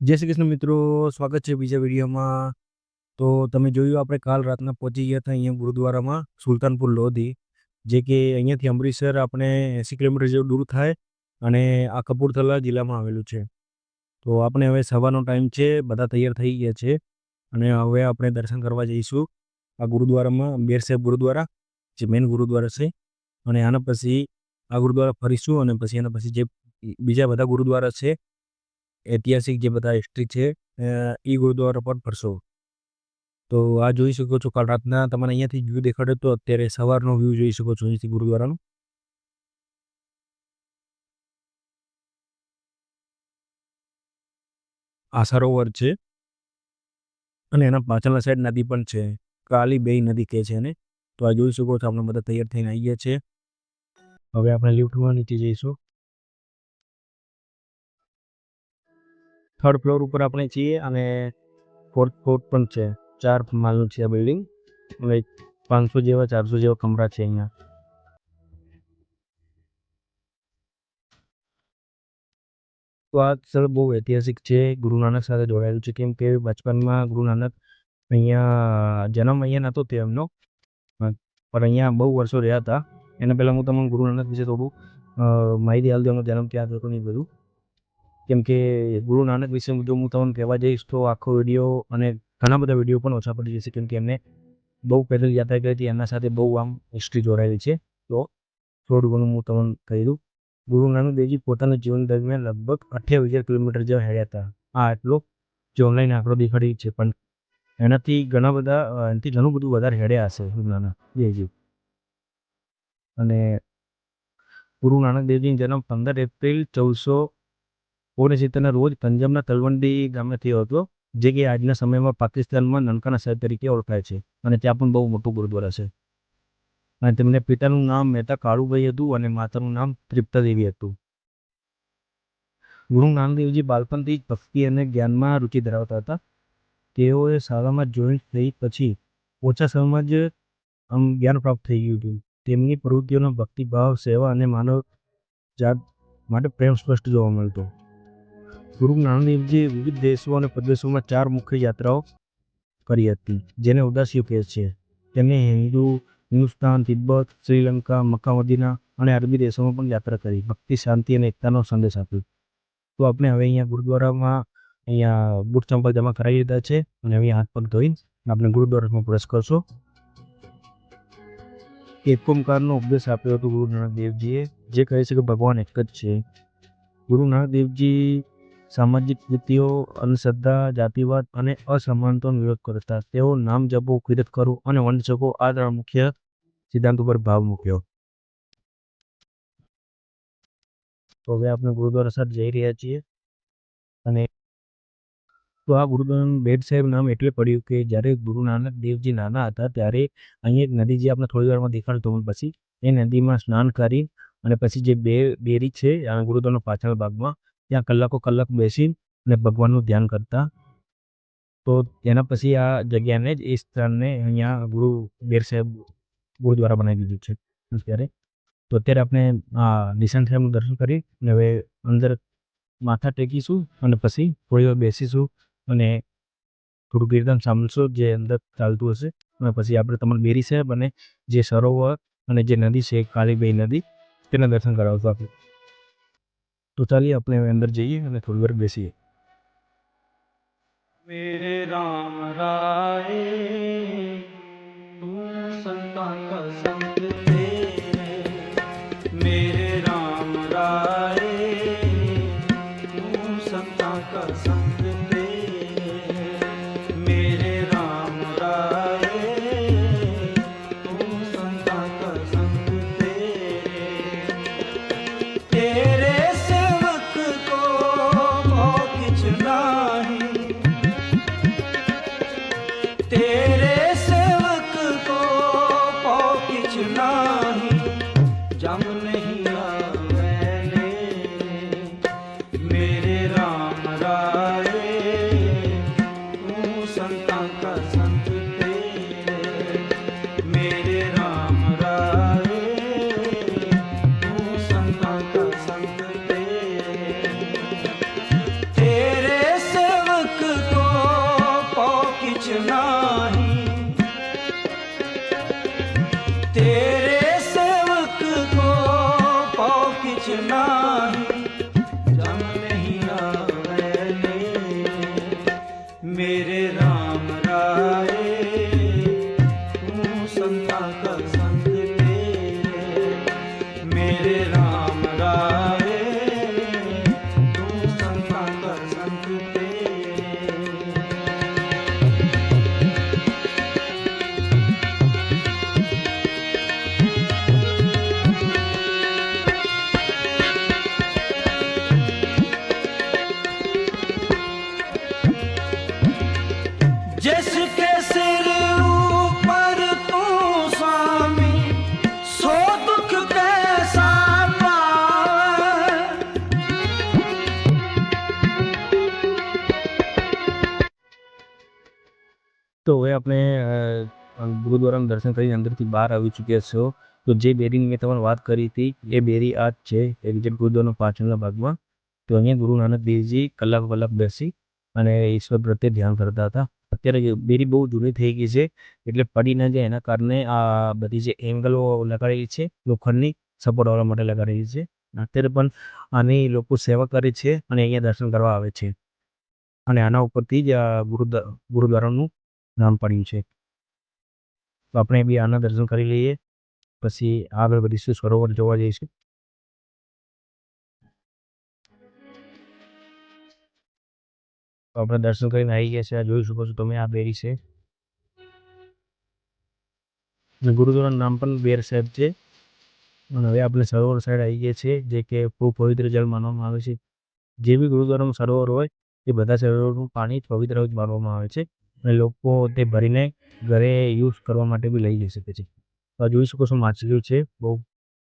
જય શ્રી કૃષ્ણ મિત્રો, સ્વાગત છે બીજા વિડીયોમાં. તો તમે જોયું આપણે કાલ રાતના પહોંચી ગયા હતા અહીંયા ગુરુદ્વારામાં, સુલતાનપુર લોધી, જે કે અહીંયાથી અમૃતસર આપણે એંસી કિલોમીટર જેવું દૂર થાય અને આ કપૂરથલા જિલ્લામાં આવેલું છે. તો આપણે હવે સવારનો ટાઈમ છે, બધા તૈયાર થઈ ગયા છે અને હવે આપણે દર્શન કરવા જઈશું આ ગુરુદ્વારામાં, બેર સાહેબ ગુરુદ્વારા, જે મેઇન ગુરુદ્વારા છે. અને આના પછી આ ગુરુદ્વારા ફરીશું અને પછી એના પછી જે બીજા બધા ગુરુદ્વારા છે ઐતિહાસિક જે બધા હિસ્ટ્રી છે એ ગુરુદ્વારા પર ફરશો. તો આ જોઈ શકો છો, કાલ રાતના તમારે અહીંયાથી વ્યૂ દેખાડે તો અત્યારે સવારનો વ્યૂ જોઈ શકો છો અહીંથી ગુરુદ્વારાનો. આ સરોવર છે. અને એના પાછળના સાઈડ નદી પણ છે. કાલી બે નદી કહે છે એને. તો આ જોઈ શકો છો, આપણે બધા તૈયાર થઈને આવીએ છીએ હવે આપણે લિફ્ટમાં નીચે જઈશું. થર્ડ ફ્લોર ઉપર આપણે છીએ અને ફોર્થ ફ્લોર પણ છે. ચાર માળનું છે આ બિલ્ડિંગ અને પાંચસો જેવા, ચારસો જેવા કમરા છે અહીંયા. તો આ સ્થળ બહુ ઐતિહાસિક છે. ગુરુ નાનક સાથે જોડાયેલું છે. કેમ કે બચપનમાં ગુરુ નાનક અહીંયા જન્મ અહીંયા નહોતો થયો એમનો. પણ અહીંયા બહુ વર્ષો રહ્યા હતા. એના પહેલાં હું તમને ગુરુ નાનક વિશે થોડું માહિતી હાલ એમનો જન્મ ત્યાં થતો નહીં બધું. કેમ કે ગુરુ નાનક વિશે જો હું તમને કહેવા જઈશ તો આખો વીડિયો અને ઘણા બધા વીડિયો પણ ઓછા પડી જશે, કેમ કે એમને બહુ પેદલ યાત્રા કરી હતી, એમના સાથે બહુ આમ હિસ્ટ્રી જોડાયેલી છે. તો થોડું ઘણું હું તમને કહી દઉં. ગુરુ નાનક દેવજી પોતાના જીવન દરમિયાન લગભગ અઠ્યાવીસ હજાર કિલોમીટર જેવા હેડ્યા હતા. આ એટલો જે ઓનલાઈન આંકડો દેખાડી છે, પણ એનાથી ઘણા બધા એનાથી ઘણું બધું વધારે હેડ્યા હશે, ગુરુ નાનક દેવજી. અને ગુરુ નાનક દેવજીનો જન્મ પંદર એપ્રિલ ચૌદસો ઓગણસિત્તેરના રોજ પંજાબના તલવંડી ગામે થયો હતો, જે કે આજના સમયમાં પાકિસ્તાનમાં નનકાના શહેર તરીકે ઓળખાય છે અને ત્યાં પણ બહુ મોટું ગુરુદ્વારા છે. અને તેમને પિતાનું નામ મહેતા કાળુભાઈ હતું અને માતાનું નામ તૃપ્તા દેવી હતું. ગુરુ નાનદેવજી બાલપણથી જ ભક્તિ અને જ્ઞાનમાં રુચિ ધરાવતા હતા. તેઓએ શાળામાં જોઈન્ટ થઈ પછી ઓછા સમયમાં જ આમ જ્ઞાન પ્રાપ્ત થઈ ગયું હતું. તેમની પ્રવૃત્તિઓનો ભક્તિભાવ, સેવા અને માનવ જાત માટે પ્રેમ સ્પષ્ટ જોવા મળતો. ગુરુ નાનકદેવજીએ વિવિધ દેશો અને પ્રદેશોમાં ચાર મુખ્ય યાત્રાઓ કરી હતી, જેને ઉદાસીઓ કહે છે. તેમણે હિન્દુ, હિન્દુસ્તાન, તિબ્બત, શ્રીલંકા મક્કા મદીના અને અરબી દેશોમાં પણ યાત્રા કરી, ભક્તિ, શાંતિ અને એકતાનો સંદેશ આપ્યો. તો આપણે હવે અહીંયા ગુરુદ્વારામાં અહીંયા બુટ ચંપલ જમા કરાવી દીધા છે અને હવે હાથ પગ ધોઈ આપણે ગુરુદ્વારામાં પ્રવેશ કરશો. એકમકારનો ઉપદેશ આપ્યો હતો ગુરુ નાનક દેવજીએ જે કહે છે કે ભગવાન એક જ છે. ગુરુ નાનક દેવજી સામાજિક કૃતિઓ અંધશ્રદ્ધા જાતિવાદ અને અસમાનતાનો વિરોધ કરતા તેઓ નામ જપો કિરત કરવું અને વંશકો આ ત્રણ મુખ્ય સિદ્ધાંતો પર ભાવ મૂક્યો. તો હવે આપણે ગુરુદ્વારા સાથે જઈ રહ્યા છીએ. અને તો આ ગુરુદ્વારાનું બેડ સાહેબ નામ એટલે પડ્યું કે જ્યારે ગુરુ નાનક દેવજી નાના હતા ત્યારે અહીં એક નદી જે આપણે થોડી વારમાં દેખાડતો તો પછી એ નદીમાં સ્નાન કરી અને પછી જે બે બેરી છે, આ ગુરુદ્વારાના પાછળ ભાગમાં ત્યાં કલાકો કલાક બેસી અને ભગવાનનું ધ્યાન કરતા. તો એના પછી આ જગ્યાને જ એ સ્થાનને અહીંયા ગુરુ બેર સાહેબ ગુરુદ્વારા બનાવી દીધું છે અત્યારે. તો અત્યારે આપણે આ નિશાન સાહેબનું દર્શન કરી અને હવે અંદર માથા ટેકીશું અને પછી થોડી વાર બેસીશું અને થોડું કીર્તન સાંભળશું જે અંદર ચાલતું હશે. અને પછી આપણે તમને બેરી સાહેબ અને જે સરોવર અને જે નદી છે કાળીબાઈ નદી તેના દર્શન કરાવશું આપણે. તો ચાલીએ આપણે હવે અંદર જઈએ અને થોડી વાર બેસીએ मेरे राम ਸੰਤਾਂ ਕਾ ਸੰਤ ਤੇਰੇ। ਮੇਰੇ RAM ਰਾਏ, ਤੂੰ ਸੰਤਾਂ ਕਾ ਸੰਤ ਤੇਰੇ। ਤੇਰੇ ਸੇਵਕ ਕੋ ਪਉ ਕਿਛ ਨਾਹੀ। ਤੇਰੇ ਸੇਵਕ ਕੋ ਪਉ ਕਿਛ ਨਾਹੀ। તો હવે આપણે ગુરુદ્વારાનું દર્શન કરીને અંદરથી બહાર આવી ચૂક્યા છો. તો જે બેરીની મેં તમને વાત કરી હતી, એ બેરી આ જ છે એક્ઝેક્ટ ગુરુદ્વારાનો પાછળના ભાગમાં. તો અહીંયા ગુરુ નાનક દેવજી કલાક કલાક બેસી અને ઈશ્વર પ્રત્યે ધ્યાન કરતા હતા. અત્યારે બેરી બહુ જૂની થઈ ગઈ છે, એટલે પડી ના જાય એના કારણે આ બધી જે એંગલો લગાડેલી છે, લોખંડની સપોર્ટ આવવા માટે લગાડેલી છે. અત્યારે પણ આની લોકો સેવા કરે છે અને અહીંયા દર્શન કરવા આવે છે. અને આના ઉપરથી જ ગુરુદ્વારાનું નામ પડ્યું છે. તો આપણે બી આના દર્શન કરી લઈએ. પછી આગળ વધીશું સરોવર જોવા જઈશું તો આપણે દર્શન કરીને આવી ગયા છે. આ જોઈ શકો છો તમે આ બેરી છે. ગુરુદ્વારાનું નામ પણ બેર સાહેબ છે. અને હવે આપણે સરોવર સાઈડ આવી ગયા છે જે કે ખૂબ પવિત્ર જળ માનવામાં આવે છે. જે બી ગુરુદ્વારાનું સરોવર હોય, એ બધા સરોવરનું પાણી પવિત્ર જ માનવામાં આવે છે. લોકો તે ભરીને ઘરે યુઝ કરવા માટે બી લઈ જઈ શકે છે. તો જોઈ શકો છો માછલીઓ છે, બહુ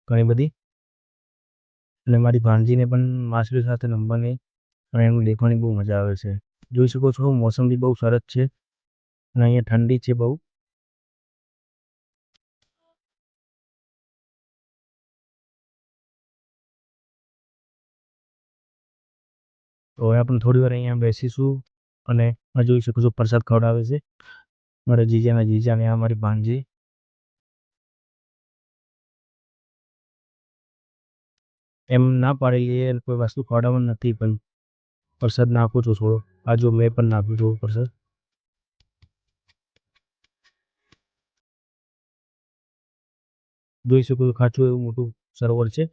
ઘણી બધી. અને મારી ભાણજીને પણ માછલીઓ સાથે રમવાની અને એનું દેખવાની બહુ મજા આવે છે. જોઈ શકો છો મોસમ બી બહુ સરસ છે અને અહીંયા ઠંડી છે બહુ. તો હવે આપણે થોડી વાર અહીંયા બેસીશું. અને આ જોઈ શકો છો પ્રસાદ ખવડાવે છે. મારા જીજાના જીજા ને આ મારી ભાણજી. એમ ના પાડેલી એ કોઈ વસ્તુ ખવડાવવાનું નથી, પણ પ્રસાદ નાખું છું થોડો. આ જો મેં પણ નાખ્યું છું પ્રસાદ. જોઈ શકો છો, ખાચું એવું મોટું સરોવર છે.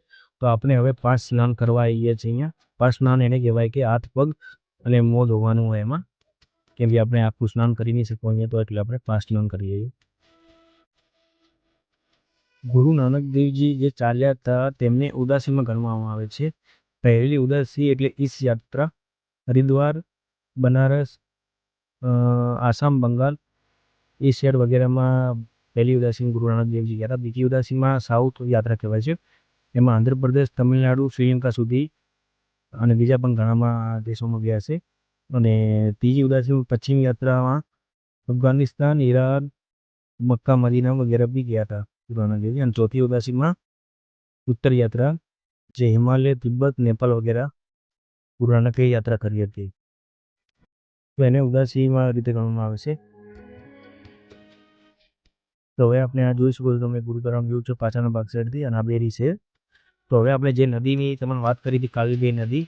તો આપણે હવે પાંચ સ્નાન કરવા આવીએ છીએ અહીંયા. પાંચ સ્નાન એને કહેવાય કે હાથ પગ અને મોં ધોવાનું હોય એમાં, કેમ કે આપણે આખું સ્નાન કરી નહીં શકો અહીંયા તો, એટલે આપણે પાંચ સ્નાન કરીએ લઈએ ગુરુ નાનક દેવજી જે ચાલ્યા હતા, તેમને ઉદાસીમાં ગણવામાં આવે છે. પહેલી ઉદાસી એટલે ઈસ યાત્રા, હરિદ્વાર, બનારસ આસામ, બંગાળ એ શહેર વગેરેમાં પહેલી ઉદાસીમાં ગુરુ નાનક દેવજી ગયા હતા. બીજી ઉદાસીમાં સાઉથ યાત્રા કહેવાય છે. એમાં આંધ્રપ્રદેશ તમિલનાડુ, શ્રીલંકા સુધી અને બીજા પણ ઘણામાં દેશોમાં ગયા છે. અને ત્રીજી ઉદાસી પશ્ચિમ યાત્રામાં અફઘાનિસ્તાન, ઈરાન, મક્કા, મદીના વગેરે બી ગયા હતા ગુરુ નાનક અને ચોથી ઉદાસીમાં ઉત્તર યાત્રા, જે હિમાલય, તિબ્બત નેપાલ વગેરે ગુરુ કઈ યાત્રા કરી હતી. તો એને ઉદાસીમાં રીતે ગણવામાં આવે છે. તો હવે આપણે આ જોઈ શકો તમે ગુરુદ્વારાનું જોયું છે પાછળના ભાગ સાઈડથી અને આ બેરી છે. તો હવે આપણે જે નદીની તમને વાત કરી હતી કાલબી નદી,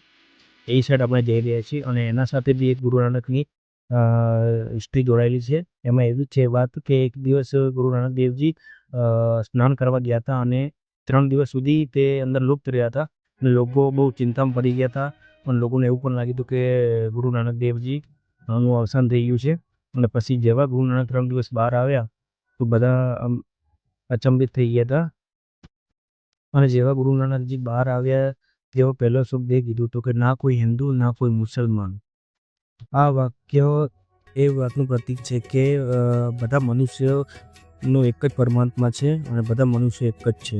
એ સાઈડ આપણે જઈ રહ્યા છીએ અને એના સાથે બી એક ગુરુ નાનકની હિસ્ટ્રી જોડાયેલી છે. એમાં એવું છે વાત કે એક દિવસ ગુરુ નાનક દેવજી સ્નાન કરવા ગયા હતા અને ત્રણ દિવસ સુધી તે અંદર લુપ્ત રહ્યા હતા. અને લોકો બહુ ચિંતામાં પડી ગયા હતા અને લોકોને એવું પણ લાગ્યું હતું કે ગુરુ નાનક દેવજી નું અવસાન થઈ ગયું છે. અને પછી જેવા ગુરુ નાનક ત્રણ દિવસ બહાર આવ્યા, તો બધા અચંબિત થઈ ગયા હતા. અને જેવા ગુરુ નાનકજી બહાર આવ્યા, તેઓ પહેલો શબ્દ એ કીધું હતું કે, ના કોઈ હિન્દુ, ના કોઈ મુસલમાન. આ વાક્ય એ વાતનું પ્રતીક છે કે બધા મનુષ્યનો એક જ પરમાત્મા છે અને બધા મનુષ્ય એક જ છે.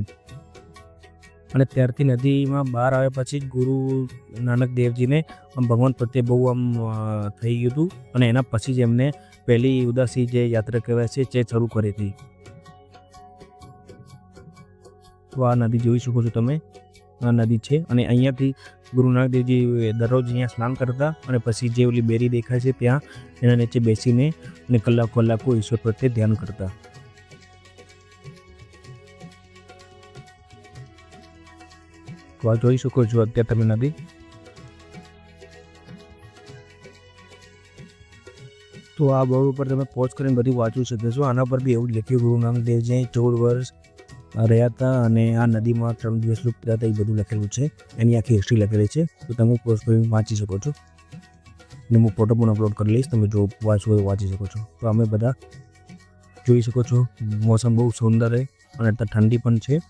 અને ત્યારથી નદીમાં બહાર આવ્યા પછી જ ગુરુ નાનક દેવજીને ભગવાન પ્રત્યે બહુ આમ થઈ ગયું હતું અને એના પછી જ એમને પહેલી ઉદાસી જે યાત્રા કહેવાય છે તે શરૂ કરી હતી. તો આ નદી જોઈ શકો છો તમે. આ નદી છે અને અહીંયાથી ગુરુ નાનક દેવજી દરરોજ અહીંયા સ્નાન કરતા અને પછી જે ઓલી બેરી દેખાય છે ત્યાં એના નીચે બેસીને અને કલાકો કલાકો ઈશ્વર પ્રત્યે ધ્યાન કરતા. જોઈ શકો છો અત્યારે તમે નદી. તો આ બોર્ડ ઉપર તમે પોસ્ટ કરીને બધું વાંચી શકો છો. આના પર બી એવું લખ્યું ગુરુ નાનક દેવજી ચૌદ વર્ષ રહ્યા હતા અને આ નદીમાં ત્રણ દિવસ લુપ્ત હતા એ બધું લખેલું છે. એની આખી હિસ્ટ્રી લખેલી છે. તો તમે પોસ્ટ કરીને વાંચી શકો છો? અને હું ફોટો પણ અપલોડ કરી લઈશ. તમે જો વાંચવું હોય વાંચી શકો છો. તો અમે બધા જોઈ શકો છો. મોસમ બહુ સુંદર છે અને અત્યારે ઠંડી પણ છે.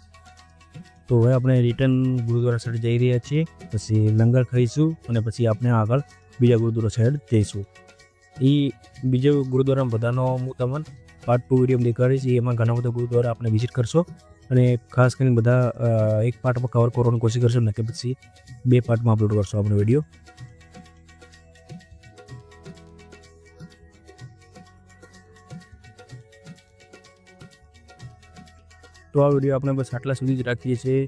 તો હવે આપણે રિટર્ન ગુરુદ્વારા સાઈડ જઈ રહ્યા છીએ. પછી લંગર ખાઈશું અને પછી આપણે આગળ બીજા ગુરુદ્વારા સાઈડ જઈશું. એ બીજો ગુરુદ્વારા બધાનો હું તમને પાર્ટ ટુ વીડિયો દેખાડીશ. એ એમાં ઘણા બધા ગુરુદ્વારા આપણે વિઝિટ કરશો. અને ખાસ કરીને બધા એક પાર્ટમાં કવર કરવાની કોશિશ કરશો ને કે પછી બે પાર્ટમાં અપલોડ કરશો આપણો વીડિયો તો આ વીડિયો આપણે બસ આટલા સુધી જ રાખીએ છીએ.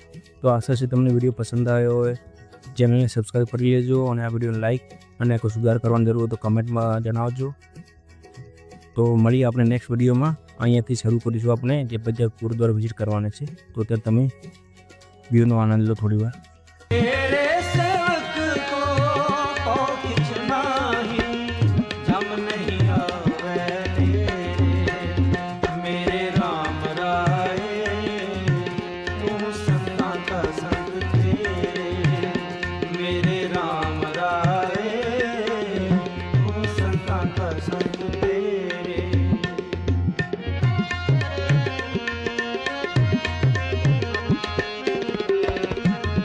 તો આશા છે તમને વીડિયો પસંદ આવ્યો હોય. ચેનલને સબસ્ક્રાઈબ કરી લેજો અને આ વિડીયોને લાઈક અને કોઈ સુધાર કરવાની જરૂર હોય તો કમેન્ટમાં જણાવજો. તો મળીએ આપણે નેક્સ્ટ વિડીયોમાં. અહીંયાથી શરૂ કરીશું આપણે જે બધા ગુરુદ્વારા વિઝિટ કરવાના છે. તો ત્યારે તમે વ્યૂનો આનંદ લો થોડી વાર.